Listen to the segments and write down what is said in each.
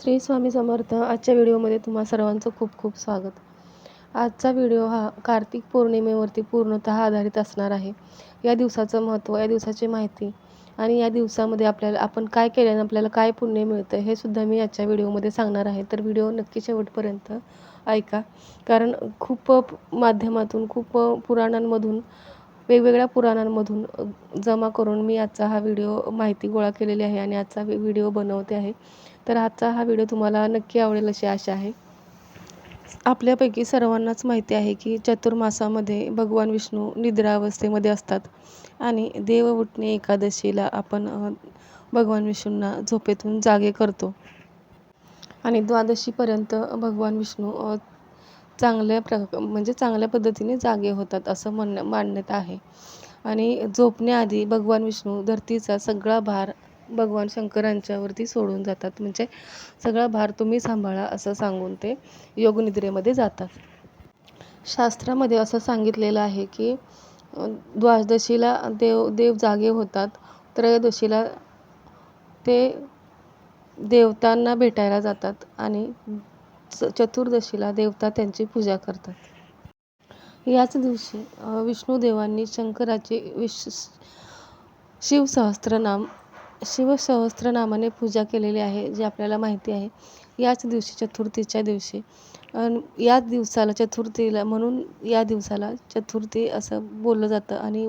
श्री स्वामी समर्थ आजच्या व्हिडिओमध्ये तुम्हा सर्वांचं खूप खूप स्वागत. आजचा व्हिडिओ हा कार्तिक पौर्णिमेवरती पूर्णतः आधारित असणार आहे. या दिवसाचं महत्त्व या दिवसाची माहिती आणि या दिवसामध्ये आपल्याला आपण काय केल्याने आपल्याला काय पुण्य मिळतं हे सुद्धा मी आजच्या व्हिडिओमध्ये सांगणार आहे. तर व्हिडिओ नक्की शेवटपर्यंत ऐका. कारण खूप माध्यमातून खूप पुराणांमधून वेगवेगळ्या पुराणांमधून जमा करून मी आजचा हा व्हिडिओ माहिती गोळा केलेली आहे आणि आजचा व्हिडिओ बनवते आहे. तर आजचा हा व्हिडिओ तुम्हाला नक्की आवडेल अशी आशा आहे. आपल्यापैकी सर्वांनाच माहिती आहे की चतुर्मासामध्ये भगवान विष्णू निद्रावस्थेमध्ये असतात आणि देव उठणे एकादशीला आपण भगवान विष्णूंना झोपेतून जागे करतो. आणि द्वादशीपर्यंत भगवान विष्णू चांगल्या प्र म्हणजे चांगल्या पद्धतीने जागे होतात असं म्हणणं मान्यता आहे. आणि झोपण्याआधी भगवान विष्णू धरतीचा सगळा भार भगवान शंकरांच्यावरती सोडून जातात. म्हणजे सगळा भार तुम्ही सांभाळा असं सांगून ते योगनिद्रेमध्ये जातात. शास्त्रामध्ये असं सांगितलेलं आहे की द्वादशीला देव देव जागे होतात. त्रयोदशीला ते देवतांना भेटायला जातात आणि चतुर्दशीला देवता त्यांची पूजा करतात. याच दिवशी विष्णुदेवांनी शंकराचे विश शिवसहस्त्रनाम शिवसहस्त्रनामाने पूजा केलेली आहे जे आपल्याला माहिती आहे. याच दिवशी चतुर्थीच्या दिवशी. याच दिवसाला चतुर्थीला म्हणून या दिवसाला चतुर्थी असं बोललं जातं. आणि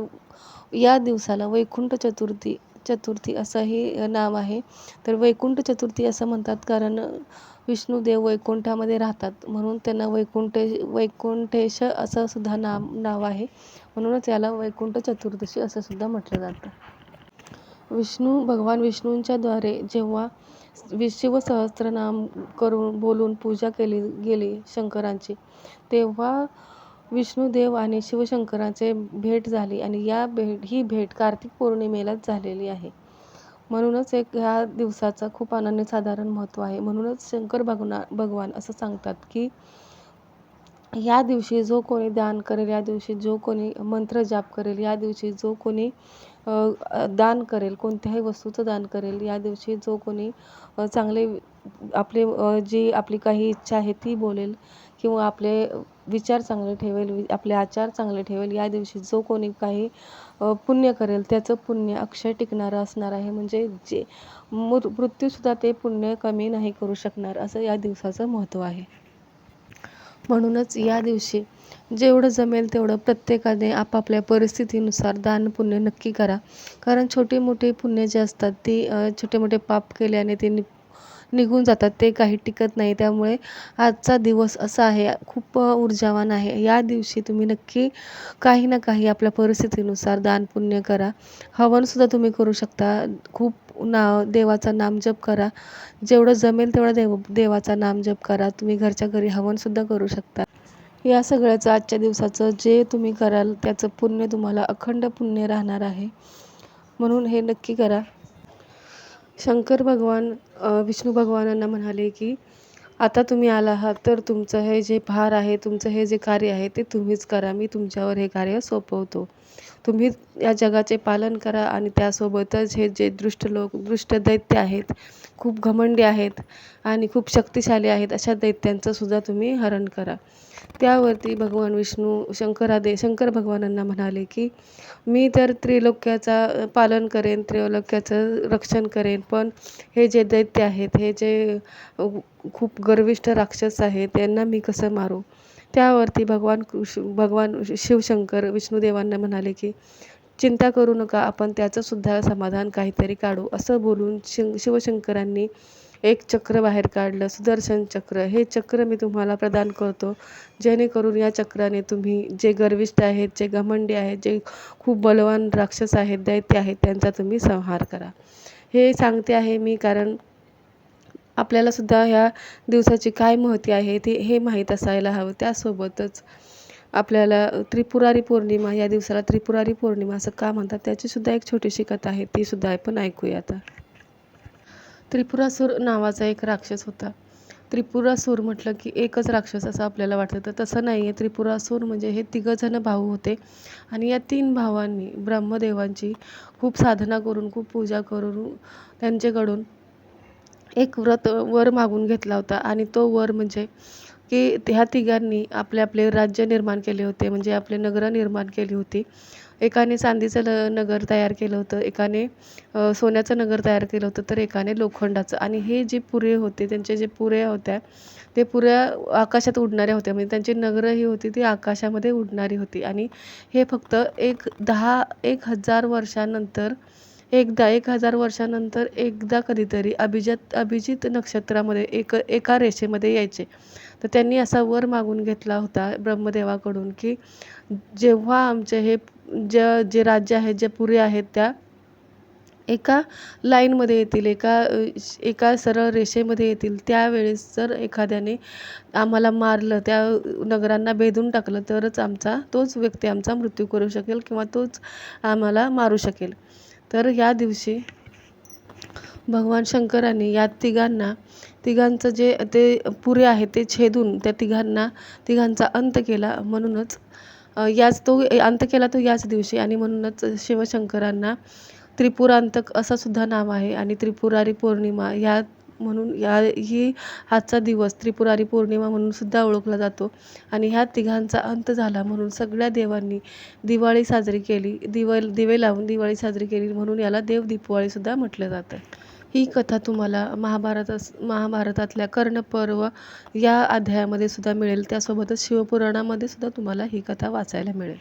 या दिवसाला वैकुंठ चतुर्थी चतुर्थी असंही नाव आहे. तर वैकुंठ चतुर्थी असं म्हणतात कारण विष्णुदेव वैकुंठामध्ये राहतात. म्हणून त्यांना वैकुंठ वैकुंठेश असं सुद्धा नाम नाव आहे. म्हणूनच याला वैकुंठ चतुर्दशी असं सुद्धा म्हटलं जातं. विष्णू भगवान विष्णूंच्याद्वारे जेव्हा वि शिवसहस्रनाम करून बोलून पूजा केली गेली शंकरांची तेव्हा विष्णुदेव आणि शिवशंकराचे भेट झाली आणि या भेट ही भेट कार्तिक पौर्णिमेलाच झालेली आहे. म्हणूनच एक ह्या दिवसाचं खूप अनन्यसाधारण महत्त्व आहे. म्हणूनच शंकर भगना भगवान असं सांगतात की या दिवशी जो कोणी दान करेल या दिवशी जो कोणी मंत्र जाप करेल या दिवशी जो कोणी दान करेल कोणत्याही वस्तूचं दान करेल या दिवशी जो कोणी चांगले आपले जी आपली काही इच्छा आहे ती बोलेल किंवा आपले विचार चांगले ठेवेल आपले आचार चांगले ठेवेल या दिवशी जो कोणी काही पुण्य करेल त्याचं पुण्य अक्षय टिकणारं असणार आहे. म्हणजे जे मृ मृत्यूसुद्धा ते पुण्य कमी नाही करू शकणार असं या दिवसाचं महत्त्व आहे. म्हणूनच या दिवशी जेवढं जमेल तेवढं प्रत्येकाने आपापल्या परिस्थितीनुसार दान पुण्य नक्की करा. कारण छोटे मोठे पुण्य जे असतात ती छोटे मोठे पाप केल्याने ते नि निघून जातात ते काही टिकत नाही. त्यामुळे आजचा दिवस असा आहे खूप ऊर्जावान आहे. या दिवशी तुम्ही नक्की काही ना काही आपल्या परिस्थितीनुसार दान पुण्य करा हवनसुद्धा तुम्ही करू शकता. खूप नाव देवाचा नामजप करा. जेवढं जमेल तेवढं देव देवाचा नामजप करा. तुम्ही घरच्या घरी हवनसुद्धा करू शकता. या सगळ्याचं आजच्या दिवसाचं जे तुम्ही कराल त्याचं पुण्य तुम्हाला अखंड पुण्य राहणार आहे. म्हणून हे नक्की करा. शंकर भगवान विष्णू भगवानांना म्हणाले की आता तुम्ही आला आहात तर तुमचं हे जे भार आहे तुमचं हे जे कार्य आहे ते तुम्हीच करा. मी तुमच्यावर हे कार्य सोपवतो. तुम्ही या जगाचे पालन करा आणि त्यासोबतच हे जे दृष्ट लोक दृष्ट दैत्य आहेत खूप घमंडी आहेत आणि खूप शक्तिशाली आहेत अशा दैत्यांचं सुद्धा तुम्ही हरण करा. त्यावरती भगवान विष्णू शंकरादे शंकर भगवानांना म्हणाले की मी तर त्रिलोक्याचा पालन करेन त्रिलोक्याचं रक्षण करेन पण हे जे दैत्य आहेत हे जे खूप गर्विष्ठ राक्षस आहेत त्यांना मी कसं मारू? त्यावरती भगवान भगवान शिवशंकर विष्णुदेवांना म्हणाले की चिंता करू नका आपण त्याचंसुद्धा समाधान काहीतरी काढू. असं बोलून शिव शिवशंकरांनी एक चक्र बाहेर काढलं. सुदर्शन चक्र हे चक्र मी तुम्हाला प्रदान करतो. जेणेकरून या चक्राने तुम्ही जे गर्विष्ठ आहेत जे घमंडी आहेत जे खूप बलवान राक्षस आहेत दैत्य आहेत त्यांचा तुम्ही संहार करा. हे सांगते आहे मी कारण आपल्यालासुद्धा ह्या दिवसाची काय महती आहे ते हे माहीत असायला हवं. त्यासोबतच आपल्याला त्रिपुरारी पौर्णिमा या दिवसाला त्रिपुरारी पौर्णिमा असं का म्हणतात? त्याचीसुद्धा एक छोटीशी कथा आहे तीसुद्धा आपण ऐकूया आता. त्रिपुरासूर नावाचा एक राक्षस होता. त्रिपुरासूर म्हटलं की एकच राक्षस असं आपल्याला वाटतं. तर तसं नाही आहे त्रिपुरासूर म्हणजे हे तिघंजणं भाऊ होते. आणि या तीन भावांनी ब्रह्मदेवांची खूप साधना करून खूप पूजा करून त्यांच्याकडून एक व्रत वर मागून घेतला होता. आणि तो वर म्हणजे की ह्या तिघांनी आपले आपले राज्य निर्माण केले होते. म्हणजे आपले नगरं निर्माण केली होती. एकाने चांदीचं नगर तयार केलं होतं. एकाने सोन्याचं नगर तयार केलं होतं. तर एकाने लोखंडाचं. आणि हे जे पुरे होते त्यांचे जे पुऱ्या होत्या ते पुऱ्या आकाशात उडणाऱ्या होत्या. म्हणजे त्यांची नगरं ही होती ती आकाशामध्ये उडणारी होती. आणि हे फक्त एक दहा एक हजार वर्षानंतर एकदा एक हजार वर्षानंतर एकदा कधीतरी अभिजात अभिजित नक्षत्रामध्ये एक एका रेषेमध्ये यायचे. तर त्यांनी असा वर मागून घेतला होता ब्रह्मदेवाकडून की जेव्हा आमचे हे ज्या जे राज्य आहेत ज्या पुरी आहेत त्या एका लाईनमध्ये येतील एका एका सरळ रेषेमध्ये येतील त्यावेळेस जर एखाद्याने आम्हाला मारलं त्या नगरांना भेदून टाकलं तरच आमचा तोच व्यक्ती आमचा मृत्यू करू शकेल किंवा तोच आम्हाला मारू शकेल. तर या दिवशी भगवान शंकरांनी या तिघांना तिघांचं जे ते पुरे आहे ते छेदून त्या तिघांना तिघांचा अंत केला म्हणूनच याच तो अंत केला तो याच दिवशी आणि म्हणूनच शिवशंकरांना त्रिपुरांतक असं सुद्धा नाव आहे आणि त्रिपुरारी पौर्णिमा ह्या म्हणून या ही आजचा दिवस त्रिपुरारी पौर्णिमा म्हणून सुद्धा ओळखला जातो. आणि ह्या तिघांचा अंत झाला म्हणून सगळ्या देवांनी दिवाळी साजरी केली दिव दिवे लावून दिवाळी साजरी केली म्हणून याला देव दीपवाळीसुद्धा म्हटलं जातं. ही कथा तुम्हाला महाभारत महाभारतातल्या कर्णपर्व या अध्यायामध्ये सुद्धा मिळेल. त्यासोबतच शिवपुराणामध्ये सुद्धा तुम्हाला ही कथा वाचायला मिळेल.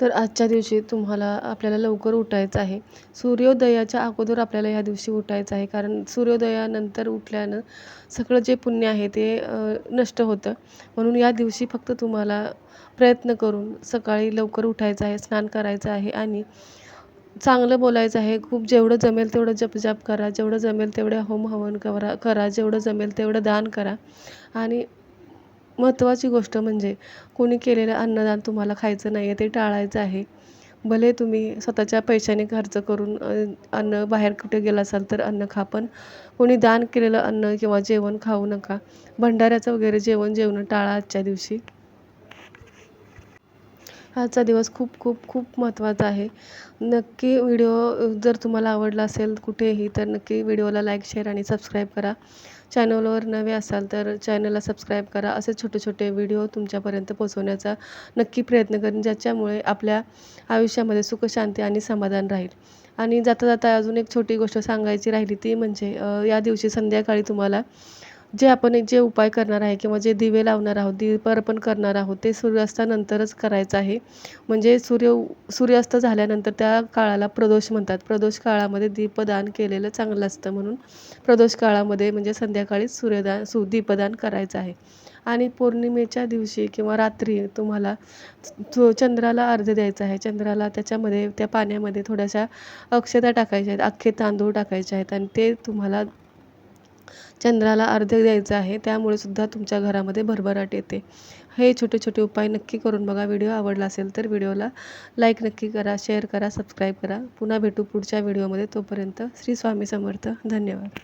तर आजच्या दिवशी तुम्हाला आपल्याला लवकर उठायचं आहे. सूर्योदयाच्या अगोदर आपल्याला ह्या दिवशी उठायचं आहे. कारण सूर्योदयानंतर उठल्यानं सगळं जे पुण्य आहे ते नष्ट होतं. म्हणून या दिवशी फक्त तुम्हाला प्रयत्न करून सकाळी लवकर उठायचं आहे स्नान करायचं आहे आणि चांगलं बोलायचं आहे. खूप जेवढं जमेल तेवढं जपजाप करा. जेवढं जमेल तेवढं होम हवन करा करा. जेवढं जमेल तेवढं दान करा. आणि महत्त्वाची गोष्ट म्हणजे कोणी केलेलं अन्नदान तुम्हाला खायचं नाही आहे ते टाळायचं आहे. भले तुम्ही स्वतःच्या पैशाने खर्च करून अन्न बाहेर कुठे गेला असाल तर अन्न खा पण कोणी दान केलेलं अन्न किंवा जेवण खाऊ नका. भंडाऱ्याचं वगैरे जेवण जेवणं टाळा आजच्या दिवशी. आजचा दिवस खूप खूप खूप महत्त्वाचा आहे. नक्की व्हिडिओ जर तुम्हाला आवडला असेल कुठेही तर नक्की व्हिडिओला लाईक शेअर आणि सबस्क्राईब करा. चॅनलवर नवे असाल तर चॅनलला सबस्क्राईब करा. असे छोटे छोटे व्हिडिओ तुमच्यापर्यंत पोचवण्याचा नक्की प्रयत्न करेन ज्याच्यामुळे आपल्या आयुष्यामध्ये सुखशांती आणि समाधान राहील. आणि जाता जाता अजून एक छोटी गोष्ट सांगायची राहिली ती म्हणजे या दिवशी संध्याकाळी तुम्हाला जे आपण जे उपाय करणार आहे किंवा जे दिवे लावणार आहोत दीप अर्पण करणार आहोत ते सूर्यास्तानंतरच करायचं आहे. म्हणजे सूर्य सूर्यास्त झाल्यानंतर त्या काळाला प्रदोष म्हणतात. प्रदोष काळामध्ये दीपदान केलेलं चांगलं असतं म्हणून प्रदोष काळामध्ये म्हणजे संध्याकाळीच सूर्यदान सु दीपदान करायचं आहे. आणि पौर्णिमेच्या दिवशी किंवा रात्री तुम्हाला चंद्राला अर्ध द्यायचा आहे. चंद्राला त्याच्यामध्ये त्या पाण्यामध्ये थोड्याशा अक्षता टाकायच्या आहेत अख्खे तांदूळ टाकायचे आहेत आणि ते तुम्हाला चंद्राला अर्ध्य द्यायचं आहे त्यामुळे सुद्धा तुमच्या घरामध्ये भरभराट येते. हे छोटे छोटे उपाय नक्की करून बघा. व्हिडिओ आवडला असेल तर व्हिडिओला लाईक नक्की करा शेअर करा सबस्क्राईब करा. पुन्हा भेटू पुढच्या व्हिडिओमध्ये. तोपर्यंत श्री स्वामी समर्थ. धन्यवाद.